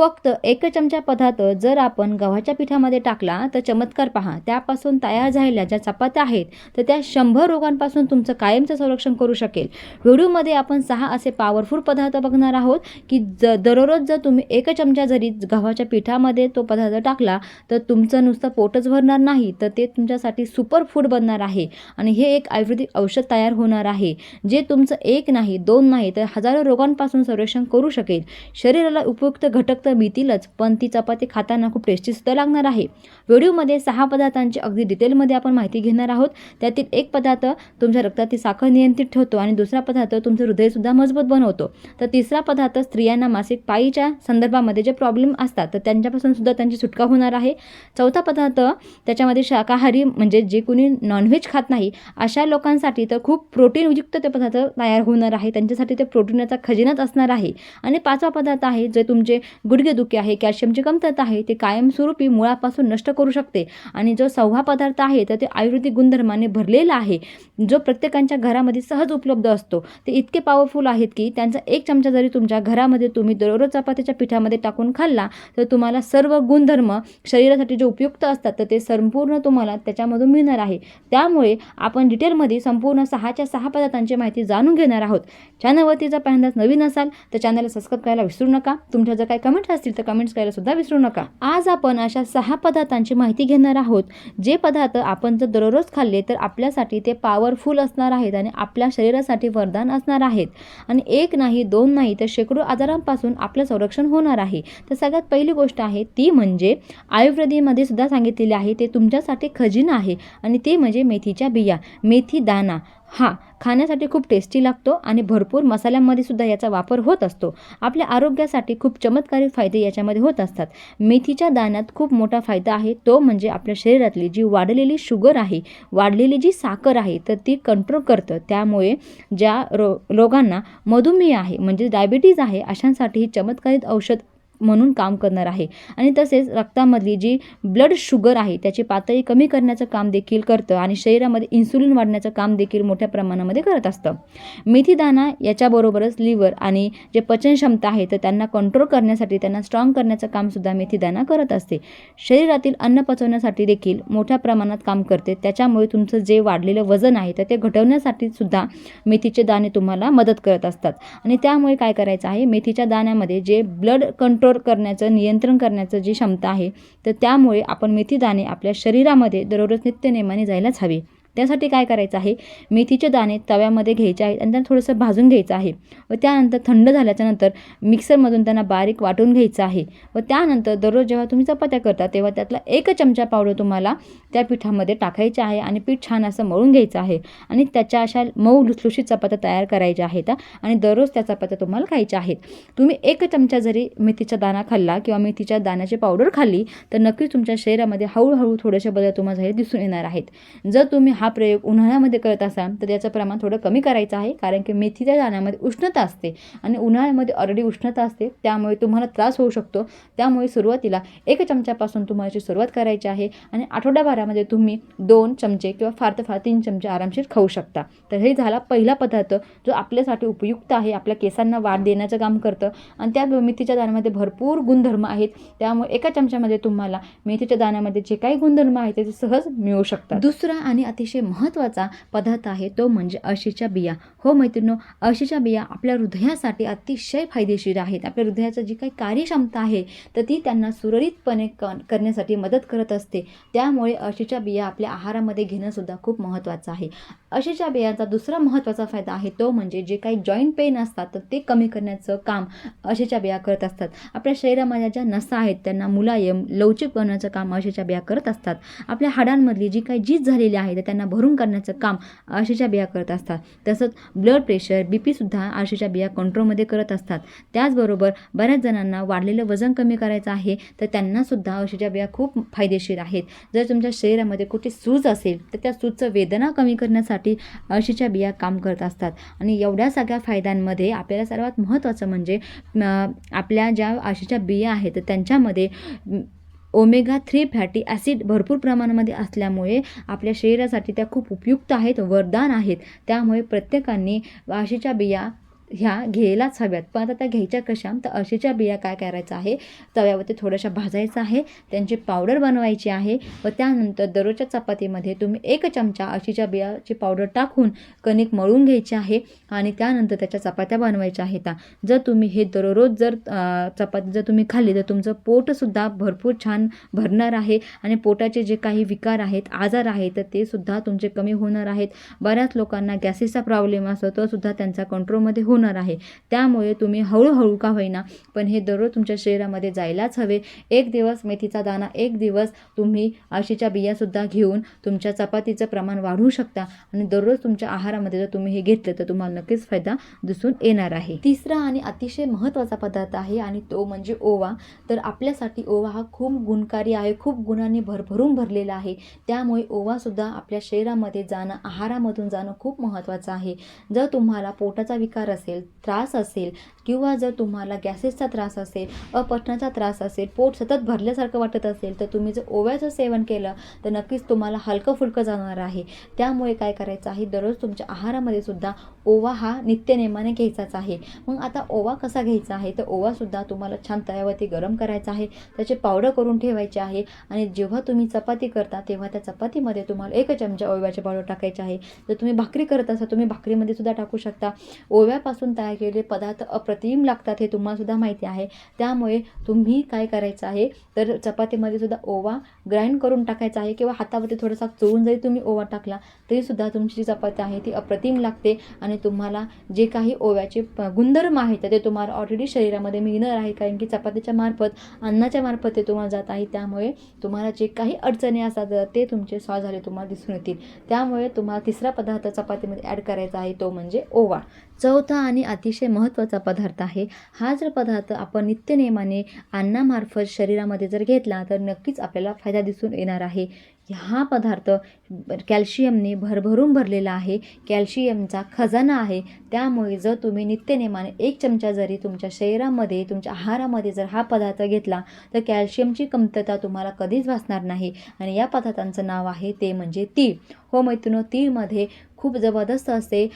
फक्त एक चमचा पदार्थ जर आपण गव्हाच्या पिठामध्ये टाकला तर चमत्कार पहा. त्यापासून तयार झालेल्या ज्या चपात्या आहेत तर त्या शंभर रोगांपासून तुमचं कायमचं संरक्षण करू शकेल. व्हिडिओमध्ये आपण सहा असे पॉवरफुल पदार्थ बघणार आहोत की ज दररोज जर तुम्ही एक चमचा जरी गव्हाच्या पिठामध्ये तो पदार्थ टाकला तर तुमचं नुसतं पोटच भरणार नाही तर ते तुमच्यासाठी सुपर फूड बनणार आहे. आणि हे एक आयुर्वेदिक औषध तयार होणार आहे. जे तुमचं एक नाही दोन नाही तर हजारो रोगांपासून संरक्षण करू शकेल. शरीराला उपयुक्त घटक तर तर मिळतीलच पण ती चपाती खाताना खूप टेस्टीसुद्धा लागणार आहे. व्हिडिओमध्ये सहा पदार्थांची अगदी डिटेलमध्ये आपण माहिती घेणार आहोत. त्यातील एक पदार्थ तुमच्या रक्तातील साखर नियंत्रित ठेवतो आणि दुसरा पदार्थ तुमचं हृदयसुद्धा मजबूत बनवतो. तर तिसरा पदार्थ स्त्रियांना मासिक पाळीच्या संदर्भामध्ये जे प्रॉब्लेम असतात तर त्यांच्यापासून सुद्धा त्यांची सुटका होणार आहे. चौथा पदार्थ त्याच्यामध्ये शाकाहारी म्हणजे जे कोणी नॉनव्हेज खात नाही अशा लोकांसाठी तर खूप प्रोटीनयुक्त ते पदार्थ तयार होणार आहे. त्यांच्यासाठी ते प्रोटीनचा खजिनाच असणार आहे. आणि पाचवा पदार्थ आहे जे तुमचे गुडघेदुखी आहे कॅल्शियमची कमतरता आहे ते कायमस्वरूपी मुळापासून नष्ट करू शकते. आणि जो सव्हा पदार्थ आहे तर ते आयुर्वेदिक गुणधर्माने भरलेला आहे. जो प्रत्येकांच्या घरामध्ये सहज उपलब्ध असतो. ते इतके पॉवरफुल आहेत की त्यांचा एक चमचा जरी तुमच्या घरामध्ये तुम्ही दररोज चपातीच्या पिठामध्ये टाकून खाल्ला तर तुम्हाला सर्व गुणधर्म शरीरासाठी जे उपयुक्त असतात तर ते संपूर्ण तुम्हाला त्याच्यामधून मिळणार आहे. त्यामुळे आपण डिटेलमध्ये संपूर्ण सहाच्या सहा पदार्थांची माहिती जाणून घेणार आहोत. चॅनलवरती जर पहिल्यांदाच नवीन असाल तर चॅनलला सबस्क्राईब करायला विसरू नका. तुमच्या जर काही कमेंट्स असतील तर कमेंट्स करायला सुद्धा विसरू नका. आज आपण अशा सहा पदार्थांची माहिती घेणार आहोत. जे पदार्थ आपण जर दररोज खाल्ले तर आपल्यासाठी ते पॉवरफुल असणार आहेत आणि आपल्या शरीरासाठी वरदान असणार आहेत. आणि एक नाही दोन नाही तर शेकडो आजारांपासून आपलं संरक्षण होणार आहे. तर सगळ्यात पहिली गोष्ट आहे ती म्हणजे आयुर्वेदीमध्ये सुद्धा सांगितलेली आहे ते तुमच्यासाठी खजिना आहे आणि ते म्हणजे मेथीच्या बिया मेथी दाना. हा खाण्यासाठी खूप टेस्टी लागतो आणि भरपूर मसाल्यांमध्ये सुद्धा याचा वापर होत असतो. आपल्या आरोग्यासाठी खूप चमत्कारी फायदे याच्यामध्ये होत असतात. मेथीच्या दाण्यात खूप मोठा फायदा आहे. तो म्हणजे आपल्या शरीरातली जी वाढलेली शुगर आहे वाढलेली जी साखर आहे तर ती कंट्रोल करतं. त्यामुळे ज्या रो रोगांना मधुमेह आहे म्हणजे डायबिटीज आहे अशांसाठी ही चमत्कारित औषध म्हणून काम करणार आहे. आणि तसेच रक्तामधली जी ब्लड शुगर आहे त्याची पातळी कमी करण्याचं काम देखील करतं आणि शरीरामध्ये इन्सुलिन वाढण्याचं काम देखील मोठ्या प्रमाणामध्ये करत असतं. मेथीदाना याच्याबरोबरच लिव्हर आणि जे पचन क्षमता आहे तर त्यांना कंट्रोल करण्यासाठी त्यांना स्ट्रॉंग करण्याचं कामसुद्धा मेथीदाना करत असते. शरीरातील अन्न पचवण्यासाठी देखील मोठ्या प्रमाणात काम करते. त्याच्यामुळे तुमचं जे वाढलेलं वजन आहे तर ते घटवण्यासाठी सुद्धा मेथीचे दाणे तुम्हाला मदत करत असतात. आणि त्यामुळे काय करायचं आहे मेथीच्या दाण्यामध्ये जे ब्लड कंट्रोल करण्याचं नियंत्रण करण्याचं जी क्षमता आहे तर त्यामुळे आपण मेथीदाणे आपल्या शरीरामध्ये दररोज नित्यनेमाने जायलाच हवे. त्यासाठी काय करायचं आहे? मेथीचे दाणे तव्यामध्ये घ्यायचे आहेत आणि त्यांना थोडंसं भाजून घ्यायचं आहे. व त्यानंतर थंड झाल्याच्यानंतर मिक्सरमधून त्यांना बारीक वाटून घ्यायचं आहे. व त्यानंतर दररोज जेव्हा तुम्ही चपात्या करता तेव्हा त्यातला एक चमचा पावडर तुम्हाला त्या पिठामध्ये टाकायचे आहे आणि पीठ छान असं मळून घ्यायचं आहे. आणि त्याच्या अशा मऊ लुसलुशीत चपात्या तयार करायच्या आहेत आणि दररोज त्या चपात्या तुम्हाला खायच्या आहेत. तुम्ही एक चमचा जरी मेथीचा दाणा खाल्ला किंवा मेथीच्या दाण्याची पावडर खाल्ली तर नक्कीच तुमच्या शरीरामध्ये हळूहळू थोडेसे बदल तुम्हाला झाले दिसून येणार आहेत. जर तुम्ही हा प्रयोग उन्हाळ्यामध्ये करत असाल तर याचं प्रमाण थोडं कमी करायचं आहे कारण की मेथीच्या दाण्यामध्ये उष्णता असते आणि उन्हाळ्यामध्ये ऑलरेडी उष्णता असते त्यामुळे तुम्हाला त्रास होऊ शकतो. त्यामुळे सुरुवातीला एक चमच्यापासून तुम्हाला याची सुरुवात करायची आहे आणि आठवड्याभरामध्ये तुम्ही दोन चमचे किंवा फार तर फार तीन चमचे आरामशीर खाऊ शकता. तर हे झाला पहिला पदार्थ जो आपल्यासाठी उपयुक्त आहे आपल्या केसांना वाढ देण्याचं काम करतं आणि त्या मेथीच्या दाण्यामध्ये भरपूर गुणधर्म आहेत. त्यामुळे एका चमच्यामध्ये तुम्हाला मेथीच्या दाण्यामध्ये जे काही गुणधर्म आहेत ते सहज मिळू शकतात. दुसरा आणि अतिशय महत्त्वाचा पदार्थ आहे तो म्हणजे अळशीच्या बिया. हो मैत्रिणी अळशीच्या बिया आपल्या हृदयासाठी अतिशय फायदेशीर आहेत. आपल्या हृदयाचं जी काही कार्यक्षमता आहे तर ती त्यांना सुरळीतपणे क करण्यासाठी मदत करत असते. त्यामुळे अळशीच्या बिया आपल्या आहारामध्ये घेणंसुद्धा खूप महत्त्वाचं आहे. अळशीच्या बियांचा दुसरा महत्त्वाचा फायदा आहे तो म्हणजे जे काही जॉईंट पेन असतात तर ते कमी करण्याचं काम अळशीच्या बिया करत असतात. आपल्या शरीरामध्ये ज्या नसा आहेत त्यांना मुलायम लवचिक बनवण्याचं काम अशेच्या बिया करत असतात. आपल्या हाडांमधली जी काही जीज झालेली आहे तर त्यांना भरून करण्याचं काम आळशीच्या बिया करत असतात. तसंच ब्लड प्रेशर बी पीसुद्धा आळशीच्या बिया कंट्रोलमध्ये करत असतात. त्याचबरोबर बऱ्याच जणांना वाढलेलं वजन कमी करायचं आहे तर त्यांनासुद्धा आळशीच्या बिया खूप फायदेशीर आहेत. जर तुमच्या शरीरामध्ये कुठे सूज असेल तर त्या सूजचं वेदना कमी करण्यासाठी अळशीच्या बिया काम करत असतात. आणि एवढ्या सगळ्या फायद्यांमध्ये आपल्याला सर्वात महत्त्वाचं म्हणजे आपल्या ज्या अळशीच्या बिया आहेत तर त्यांच्यामध्ये ओमेगा थ्री फॅटी ॲसिड भरपूर प्रमाणामध्ये असल्यामुळे आपल्या शरीरासाठी त्या खूप उपयुक्त आहेत वरदान आहेत. त्यामुळे प्रत्येकाने वाशीच्या बिया ह्या घ्यायलाच हव्यात. पण आता त्या घ्यायच्या कशा तर अशीच्या बिया काय करायचं आहे? तव्यावरती थोड्याशा भाजायचं आहे. त्यांची पावडर बनवायची आहे. व त्यानंतर दररोजच्या चपातीमध्ये तुम्ही एक चमचा अशीच्या बियाची पावडर टाकून कणिक मळून घ्यायची आहे आणि त्यानंतर त्याच्या चपात्या बनवायच्या आहेत. जर तुम्ही हे दररोज जर चपाती जर तुम्ही खाल्ली तर तुमचं पोटसुद्धा भरपूर छान भरणार आहे आणि पोटाचे जे काही विकार आहेत आजार आहेत तर ते सुद्धा तुमचे कमी होणार आहेत. बऱ्याच लोकांना गॅसेसचा प्रॉब्लेम असतो तो सुद्धा त्यांचा कंट्रोलमध्ये होणार आहे. त्यामुळे तुम्ही हळूहळू का होईना पण हे दररोज तुमच्या शरीरामध्ये जायलाच हवे. एक दिवस मेथीचा दाणा एक दिवस तुम्ही आशीच्या बियासुद्धा घेऊन तुमच्या चपातीचं प्रमाण वाढवू शकता. आणि दररोज तुमच्या आहारामध्ये जर तुम्ही हे घेतलं तर तुम्हाला नक्कीच फायदा दिसून येणार आहे. तिसरा आणि अतिशय महत्त्वाचा पदार्थ आहे आणि तो म्हणजे ओवा. तर आपल्यासाठी ओवा हा खूप गुणकारी आहे खूप गुणांनी भरभरून भरलेला आहे. त्यामुळे ओवासुद्धा आपल्या शरीरामध्ये जाणं आहारामधून जाणं खूप महत्त्वाचं आहे. जर तुम्हाला पोटाचा विकार असेल त्रास असेल किंवा जर तुम्हाला गॅसेसचा त्रास असेल अपचनाचा त्रास असेल पोट सतत भरल्यासारखं वाटत असेल तर तुम्ही जर ओव्याचं सेवन केलं तर नक्कीच तुम्हाला हलकं फुलकं जाणार आहे. त्यामुळे काय करायचं आहे दररोज तुमच्या आहारामध्ये सुद्धा ओवा हा नित्यनेमाने घ्यायचाच आहे. मग आता ओवा कसा घ्यायचा आहे तर ओवासुद्धा तुम्हाला छान तव्यावरती गरम करायचा आहे त्याचे पावडर करून ठेवायचे आहे आणि जेव्हा तुम्ही चपाती करता तेव्हा त्या चपातीमध्ये तुम्हाला एक चमचा ओव्याचे पावडर टाकायचे आहे. जर तुम्ही भाकरी करत असाल तुम्ही भाकरीमध्ये सुद्धा टाकू शकता. ओव्यापासून तयार केलेले पदार्थ अप्रतिम लागतात हे तुम्हालासुद्धा माहिती आहे. त्यामुळे तुम्ही काय करायचं आहे? तर चपातीमध्ये सुद्धा ओवा ग्राइंड करून टाकायचा आहे किंवा हातावरती थोडासा चोळून जरी तुम्ही ओवा टाकला तरीसुद्धा तुमची जी चपाती आहे ती अप्रतिम लागते आणि तुम्हाला जे काही ओव्याचे गुणधर्म आहेत ते तुम्हाला ऑलरेडी शरीरामध्ये मिळणार आहे. कारण की चपातीच्या मार्फत अन्नाच्या मार्फत ते तुम्हाला जात आहे. त्यामुळे तुम्हाला जे काही अडचणी असतात ते तुमचे सॉल्व झाले तुम्हाला दिसून येतील. त्यामुळे तुम्हाला तिसरा पदार्थ चपातीमध्ये ॲड करायचा आहे तो म्हणजे ओवा. चौथा आणि अतिशय महत्त्वाचा पदार्थ आहे. हा जर पदार्थ आपण नित्यनेमाने अन्नामार्फत शरीरामध्ये जर घेतला तर नक्कीच आपल्याला फायदा दिसून येणार आहे. हा पदार्थ कॅल्शियमने भरभरून भरलेला आहे. कॅल्शियमचा खजाना आहे. त्यामुळे जर तुम्ही नित्यनेमाने एक चमचा जरी तुमच्या शरीरामध्ये तुमच्या आहारामध्ये जर हा पदार्थ घेतला तर कॅल्शियमची कमतरता तुम्हाला कधीच भासणार नाही. आणि या पदार्थांचं नाव आहे ते म्हणजे तीळ. हो मैत्रिणी तीळमध्ये खूप जबरदस्त असे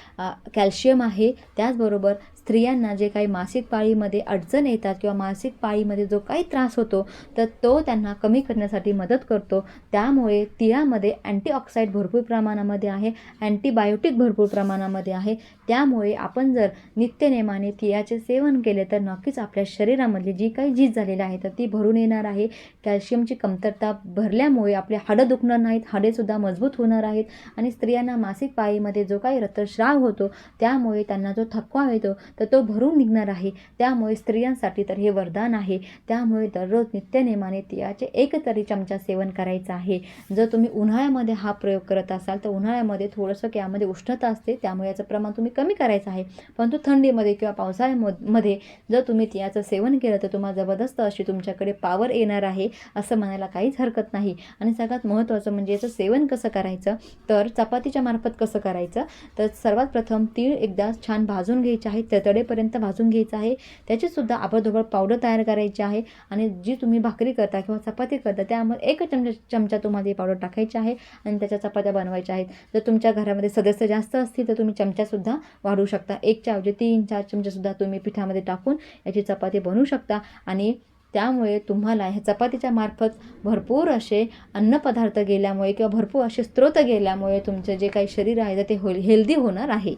कॅल्शियम आहे. त्याचबरोबर स्त्रियांना जे काही मासिक पाळीमध्ये अडचण येतात किंवा मासिक पाळीमध्ये जो काही त्रास होतो तर तो त्यांना कमी करण्यासाठी मदत करतो. त्यामुळे तिळामध्ये अँटीऑक्साईड भरपूर प्रमाणामध्ये आहे अँटीबायोटिक भरपूर प्रमाणामध्ये आहे. त्यामुळे आपण जर नित्यनेमाने तिळाचे सेवन केले तर नक्कीच आपल्या शरीरामधली जी काही झीज झालेली आहे तर ती भरून येणार आहे. कॅल्शियमची कमतरता भरल्यामुळे आपले हाडं दुखणार नाहीत हाडेसुद्धा मजबूत होणार आहेत. आणि स्त्रियांना मासिक पाळीमध्ये जो काही रक्तस्राव होतो त्यामुळे त्यांना जो थकवा येतो तर तो भरून निघणार आहे. त्यामुळे स्त्रियांसाठी तर हे वरदान आहे. त्यामुळे दररोज नित्यनेमाने तिळाचे एक तरी चमचा सेवन करायचं आहे. जर तुम्ही उन्हाळ्यामध्ये हा प्रयोग करत असाल तर उन्हाळ्यामध्ये थोडंसं की यामध्ये उष्णता असते त्यामुळे याचं प्रमाण तुम्ही कमी करायचं आहे. परंतु थंडीमध्ये किंवा पावसाळ्यामध्ये जर तुम्ही तिळाचं सेवन केलं तर तुम्हाला जबरदस्त अशी तुमच्याकडे पावर येणार आहे असं म्हणायला काहीच हरकत नाही. आणि सगळ्यात महत्त्वाचं म्हणजे याचं सेवन कसं करायचं? तर चपातीच्या मार्फत कसं करायचं? तर सर्वात प्रथम तीळ एकदा छान भाजून घ्यायचे आहे तडतडेपर्यंत भाजून घ्यायचं आहे. त्याचीसुद्धा आबडधोबड पावडर तयार करायची आहे आणि जी तुम्ही भाकरी करता किंवा चपाती करता त्यामध्ये एक चमचा चमचा तुम्हाला ही पावडर टाकायची आहे आणि त्याच्या चपात्या बनवायच्या आहेत. जर तुमच्या घरामध्ये सदस्य जास्त असतील तर तुम्ही चमचासुद्धा वाढवू शकता. एकच्या ऐवजी तीन चार चमचासुद्धा तुम्ही पिठामध्ये टाकून याची चपाती बनवू शकता आणि त्यामुळे तुम्हाला ह्या चपातीच्या मार्फत भरपूर असे अन्नपदार्थ गेल्यामुळे किंवा भरपूर असे स्त्रोत गेल्यामुळे तुमचं जे काही शरीर आहे तर ते होईल हेल्दी होणार आहे.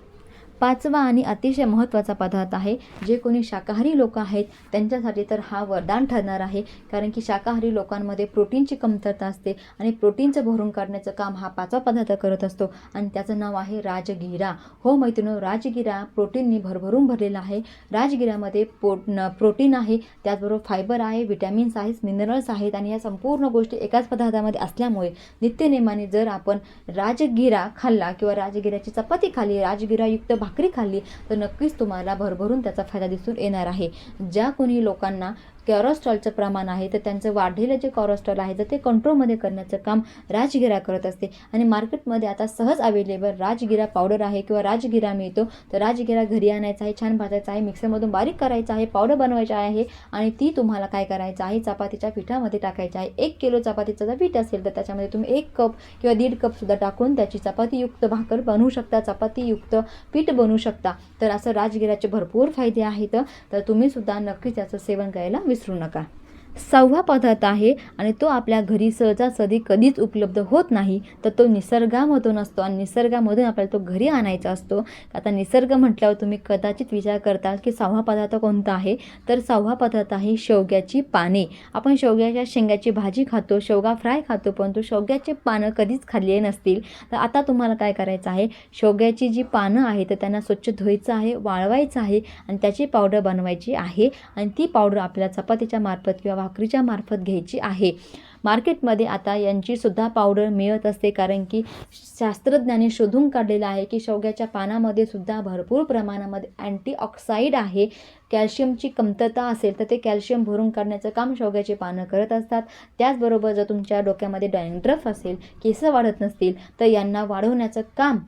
पाचवा आणि अतिशय महत्त्वाचा पदार्थ आहे जे कोणी शाकाहारी लोक आहेत त्यांच्यासाठी तर हा वरदान ठरणार आहे. कारण की शाकाहारी लोकांमध्ये प्रोटीनची कमतरता असते आणि प्रोटीनचं भरून काढण्याचं काम हा पाचवा पदार्थ करत असतो. आणि त्याचं नाव आहे राजगिरा. हो मैत्रिणी राजगिरा प्रोटीननी भरभरून भरलेला आहे. राजगिरामध्ये पो प्रोटीन आहे त्याचबरोबर फायबर आहे विटॅमिन्स आहेत मिनरल्स आहेत आणि या संपूर्ण गोष्टी एकाच पदार्थामध्ये असल्यामुळे नित्यनेमाने जर आपण राजगिरा खाल्ला किंवा राजगिराची चपाती खाल्ली राजगिरायुक्त भाकरी खाल्ली तर नक्कीच तुम्हाला भरभरून त्याचा फायदा दिसून येणार आहे. ज्या कोणी लोकांना कॅरोस्ट्रॉलचं प्रमाण आहे तर त्यांचं वाढलेलं जे कॉरोस्ट्रॉल आहे तर ते कंट्रोलमध्ये करण्याचं काम राजगिरा करत असते. आणि मार्केटमध्ये आता सहज अवेलेबल राजगिरा पावडर आहे किंवा राजगिरा मिळतो तर राजगिरा घरी आणायचा आहे छान भाजायचा आहे मिक्सरमधून बारीक करायचा आहे पावडर बनवायची आहे आणि ती तुम्हाला काय करायचं आहे चपातीच्या पिठामध्ये टाकायची आहे. एक किलो चपातीचं जर पीठ असेल तर त्याच्यामध्ये तुम्ही एक कप किंवा दीड कपसुद्धा टाकून त्याची चपातीयुक्त भाकर बनवू शकता चपातीयुक्त पीठ बनवू शकता. तर असं राजगिराचे भरपूर फायदे आहेत तर तुम्ही सुद्धा नक्कीच त्याचं सेवन करायला विसरू नका. सहावा पदार्थ आहे आणि तो आपल्या घरी सहजासहजी कधीच उपलब्ध होत नाही तर तो निसर्गामधून असतो आणि निसर्गामधून आपल्याला तो घरी आणायचा असतो. आता निसर्ग म्हटल्यावर तुम्ही कदाचित विचार करताल की सहावा पदार्थ कोणता आहे? तर सहावा पदार्थ आहे शेवग्याची पाने. आपण शेवग्याच्या शेंगाची भाजी खातो शेवगा फ्राय खातो परंतु शेवग्याचे पानं कधीच खाल्ले नसतील. तर आता तुम्हाला काय करायचं आहे? शेवग्याची जी पानं आहेत तर त्यांना स्वच्छ धुवायचं आहे वाळवायचं आहे आणि त्याची पावडर बनवायची आहे. आणि ती पावडर आपल्या चपातीच्या मार्फत किंवा भाकरीच्या मार्फत घ्यायची आहे. मार्केटमध्ये आता यांचीसुद्धा पावडर मिळत असते कारण की शास्त्रज्ञांनी शोधून काढलेलं आहे की शेवग्याच्या पानामध्ये सुद्धा भरपूर प्रमाणामध्ये अँटीऑक्साईड आहे. कॅल्शियमची कमतरता असेल तर ते कॅल्शियम भरून काढण्याचं काम शेवग्याचे पानं करत असतात. त्याचबरोबर जर तुमच्या डोक्यामध्ये डॅन्ड्रफ असेल केस वाढत नसतील तर यांना वाढवण्याचं काम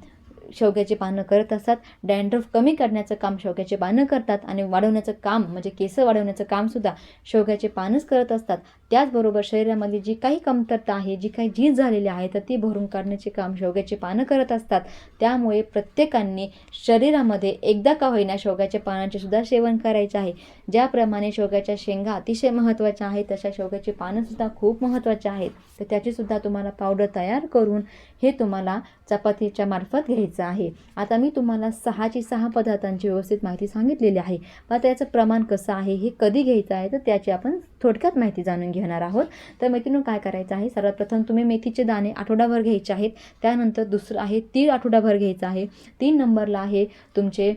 शेवग्याची पानं करत असतात. डॅन्ड्रफ कमी करण्याचं काम शेवग्याचे पानं करतात आणि वाढवण्याचं काम म्हणजे केस वाढवण्याचं कामसुद्धा शेवग्याचे पानच करत असतात. त्याचबरोबर शरीरामध्ये जी काही कमतरता आहे जी काही झीज झालेली आहे तर ती भरून काढण्याचे काम शेवग्याचे पानं करत असतात. त्यामुळे प्रत्येकाने शरीरामध्ये एकदा का होईना शेवग्याच्या पानांचे सुद्धा सेवन करायचे आहे. ज्याप्रमाणे शेवग्याच्या शेंगा अतिशय महत्त्वाच्या आहेत तशा शेवग्याची पानंसुद्धा खूप महत्त्वाचे आहेत. तर त्याचीसुद्धा तुम्हाला पावडर तयार करून हे तुम्हाला चपातीच्या मार्फत घ्यायचं आहे. आता मी तुम्हाला सहाची सहा पदार्थांची व्यवस्थित माहिती सांगितलेली आहे. पण त्याचं प्रमाण कसं आहे हे कधी घ्यायचं आहे तर त्याची आपण थोडक्यात माहिती जाणून घेणार आहोत. तर मेथीनं काय करायचं आहे? सर्वात प्रथम तुम्ही मेथीचे दाणे आठवडाभर घ्यायचे आहेत. त्यानंतर दुसरं आहे तीळ आठवडाभर घ्यायचं आहे. तीन नंबरला आहे तुमचे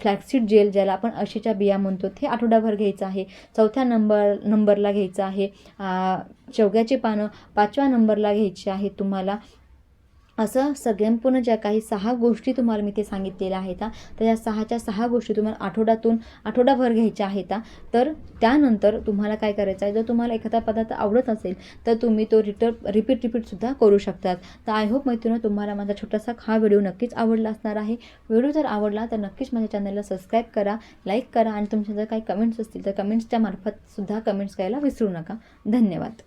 फ्लॅक्सीड जेल ज्याला आपण अशीच्या बिया म्हणतो ते आठवडाभर घ्यायचं आहे. चौथ्या नंबर नंबरला घ्यायचं आहे शेवग्याची पानं पाचव्या नंबरला घ्यायची आहे तुम्हाला. असं सगळ्यांपूर्ण ज्या काही सहा गोष्टी तुम्हाला मी ते सांगितलेल्या आहेत तर या सहाच्या सहा गोष्टी तुम्हाला आठवड्यातून आठवडाभर घ्यायच्या आहेत. तर त्यानंतर तुम्हाला काय करायचं आहे? जर तुम्हाला एखादा पदार्थ आवडत असेल तर तुम्ही तो रिटर रिपीट रिपीटसुद्धा करू शकतात. तर आय होप मैत्रिणी तुम्हाला माझा छोटासा हा व्हिडिओ नक्कीच आवडला असणार आहे. व्हिडिओ जर आवडला तर नक्कीच माझ्या चॅनलला सबस्क्राईब करा लाईक करा आणि तुमच्या जर काही कमेंट्स असतील तर कमेंट्सच्या मार्फतसुद्धा कमेंट्स करायला विसरू नका. धन्यवाद.